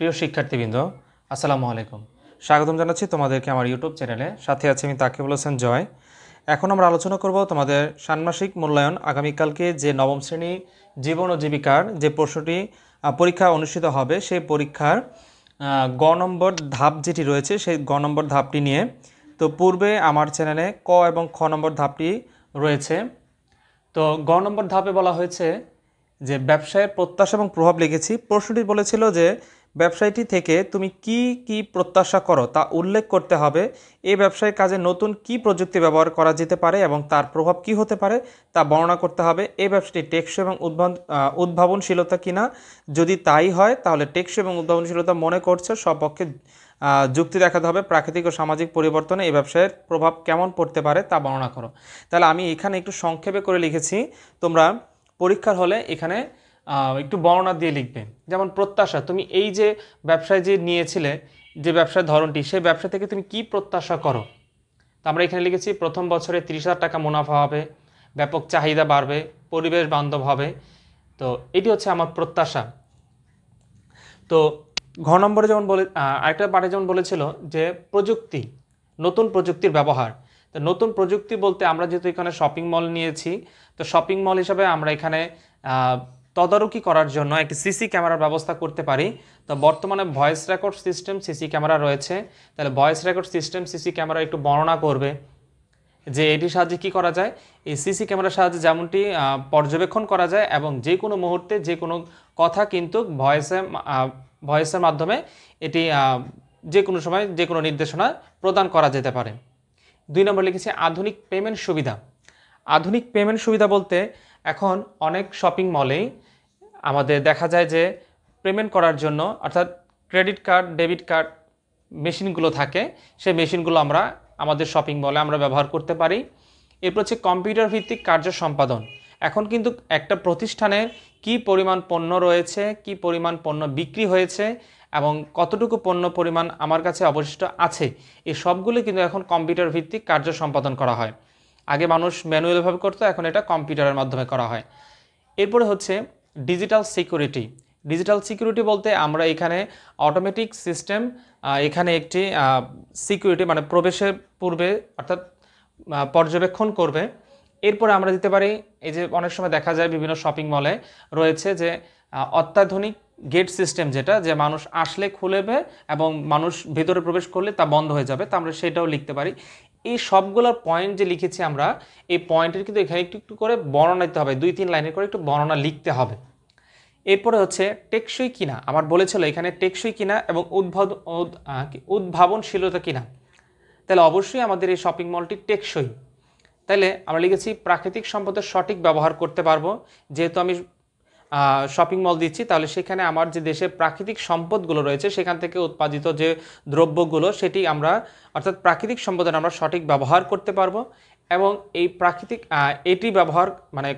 প্রিয় শিক্ষার্থীবৃন্দ, আসসালামু আলাইকুম। স্বাগতম জানাচ্ছি তোমাদেরকে আমার ইউটিউব চ্যানেলে। সাথে আছি আমি তাকে বলেছেন জয়। এখন আমরা আলোচনা করব তোমাদের ষান্মাসিক মূল্যায়ন আগামীকালকে যে নবম শ্রেণি জীবন ও জীবিকার যে প্রশ্নটি পরীক্ষা অনুষ্ঠিত হবে, সেই পরীক্ষার গ নম্বর ধাপ যেটি রয়েছে, সেই গ নম্বর ধাপটি নিয়ে। তো পূর্বে আমার চ্যানেলে ক এবং খ নম্বর ধাপটি রয়েছে। তো গ নম্বর ধাপে বলা হয়েছে যে, ব্যবসায়ের প্রত্যাশা এবং প্রভাব লিখেছি। প্রশ্নটি বলেছিল যে ব্যবসায়টি থেকে তুমি কি কি প্রত্যাশা করো তা উল্লেখ করতে হবে। এই ব্যবসায়িক কাজে নতুন কি প্রযুক্তি ব্যবহার করা যেতে পারে এবং তার প্রভাব কি হতে পারে তা বর্ণনা করতে হবে। এই ব্যবসাটি টেকসই এবং উদ্ভাবনশীলতা কিনা যদি তাই হয় তাহলে টেকসই এবং উদ্ভাবনশীলতা মনে করছে সপক্ষে আহ, যুক্তি দেখাতে হবে প্রাকৃতিক ও সামাজিক পরিবর্তনে এই ব্যবসায়ের প্রভাব কেমন পড়তে পারে তা বর্ণনা করো। তাহলে আমি এখানে একটু সংক্ষেপে করে লিখেছি। তোমরা পরীক্ষার হলে এখানে একটু বর্ণনা দিয়ে লিখবে যেমন প্রত্যাশা, তুমি এই যে ব্যবসায় যে নিয়েছিলে, যে ব্যবসার ধরনটি, সেই ব্যবসা থেকে তুমি কি প্রত্যাশা করো? তো আমরা এখানে লিখেছি, প্রথম বছরে তিরিশ হাজার টাকা মুনাফা হবে, ব্যাপক চাহিদা বাড়বে, পরিবেশ বান্ধব হবে। তো এটি হচ্ছে আমার প্রত্যাশা। তো ঘ নম্বরে যেমন বলে আরেকটা পাঠে যেমন বলেছিল যে প্রযুক্তি, নতুন প্রযুক্তির ব্যবহার। তো নতুন প্রযুক্তি বলতে আমরা যেহেতু এখানে শপিং মল নিয়েছি, তো শপিং মল হিসাবে আমরা এখানে তদারকি করার জন্য একটি সিসি ক্যামেরার ব্যবস্থা করতে পারি। তো বর্তমানে voice record system CC camera রয়েছে। তাহলে voice record system CC camera একটু বর্ণনা করবে যে এটির সাহায্যে কি করা যায়। এই সিসি ক্যামেরার সাহায্যে যেমনটি পর্যবেক্ষণ করা যায় এবং যে কোনো মুহূর্তে যে কোনো কথা কিন্তু ভয়েসে ভয়েসের মাধ্যমে এটি যে কোনো সময় যে কোনো নির্দেশনা প্রদান করা যেতে পারে। দুই নম্বর লিখেছি আধুনিক পেমেন্ট সুবিধা। আধুনিক পেমেন্ট সুবিধা বলতে এখন অনেক শপিং মলেই আমাদের দেখা যায় যে পেমেন্ট করার জন্য, অর্থাৎ ক্রেডিট কার্ড ডেবিট কার্ড মেশিনগুলো থাকে, সেই মেশিনগুলো আমরা আমাদের শপিং মলে আমরা ব্যবহার করতে পারি। এরপর হচ্ছে কম্পিউটার ভিত্তিক কার্য সম্পাদন। এখন কিন্তু একটা প্রতিষ্ঠানের কি পরিমাণ পণ্য রয়েছে, কি পরিমাণ পণ্য বিক্রি হয়েছে এবং কতটুকু পণ্য পরিমাণ আমার কাছে অবশিষ্ট আছে, এই সবগুলো কিন্তু এখন কম্পিউটার ভিত্তিক কার্য সম্পাদন করা হয়। আগে মানুষ ম্যানুয়ালভাবে করতো, এখন এটা কম্পিউটারের মাধ্যমে করা হয়। এরপরে হচ্ছে ডিজিটাল সিকিউরিটি। ডিজিটাল সিকিউরিটি বলতে আমরা এখানে অটোমেটিক সিস্টেম এখানে একটি সিকিউরিটি মানে প্রবেশের পূর্বে অর্থাৎ পর্যবেক্ষণ করবে। এরপরে আমরা দিতে পারি, এই যে অনেক সময় দেখা যায় বিভিন্ন শপিং মলে রয়েছে যে অত্যাধুনিক গেট সিস্টেম যেটা, যে মানুষ আসলে খুলেবে এবং মানুষ ভেতরে প্রবেশ করলে তা বন্ধ হয়ে যাবে। তা আমরা সেটাও লিখতে পারি। এই সবগুলোর পয়েন্ট যে লিখেছি আমরা, এই পয়েন্টের কিন্তু এখানে একটু একটু করে বর্ণনা দিতে হবে, দুই তিন লাইনের করে একটু বর্ণনা লিখতে হবে। এরপরে হচ্ছে টেকসই কিনা, আমার বলেছিল এখানে টেকসই কিনা এবং উদ্ভাব উদ্ভাবনশীলতা কিনা। তাহলে অবশ্যই আমাদের এই শপিং মলটি টেকসই। তাহলে আমরা লিখেছি প্রাকৃতিক সম্পদের সঠিক ব্যবহার করতে পারব, যেহেতু আমি শপিং মল দিচ্ছি, তাহলে সেখানে আমার যে দেশের প্রাকৃতিক সম্পদগুলো রয়েছে, সেখান থেকে উৎপাদিত যে দ্রব্যগুলো, সেটি আমরা, অর্থাৎ প্রাকৃতিক সম্পদের আমরা সঠিক ব্যবহার করতে পারব এবং এই প্রাকৃতিক এটি ব্যবহার মানে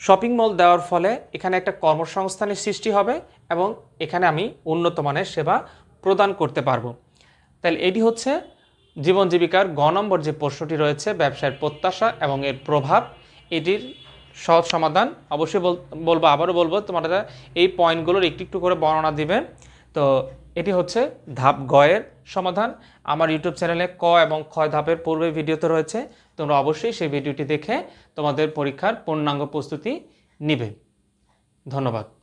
শপিং মল দেওয়ার ফলে এখানে একটা কর্মসংস্থানের সৃষ্টি হবে এবং এখানে আমি উন্নত মানের সেবা প্রদান করতে পারব। তাহলে এটি হচ্ছে জীবন জীবিকার গ নম্বর যে প্রশ্নটি রয়েছে ব্যবসায়ের প্রত্যাশা এবং এর প্রভাব। এটির সহজ সমাধান। অবশ্যই বল- বলব, আবারও বলব, তোমরা এই পয়েন্টগুলোর একটু একটু করে বর্ণনা দিবে তো এটি হচ্ছে ধাপ গয়ের সমাধান। আমার ইউটিউব চ্যানেলে ক এবং ক্ষয় ধাপের পূর্বে ভিডিওতে রয়েছে। তোমরা অবশ্যই সেই ভিডিওটি দেখে তোমাদের পরীক্ষার পূর্ণাঙ্গ প্রস্তুতি নিবে। ধন্যবাদ।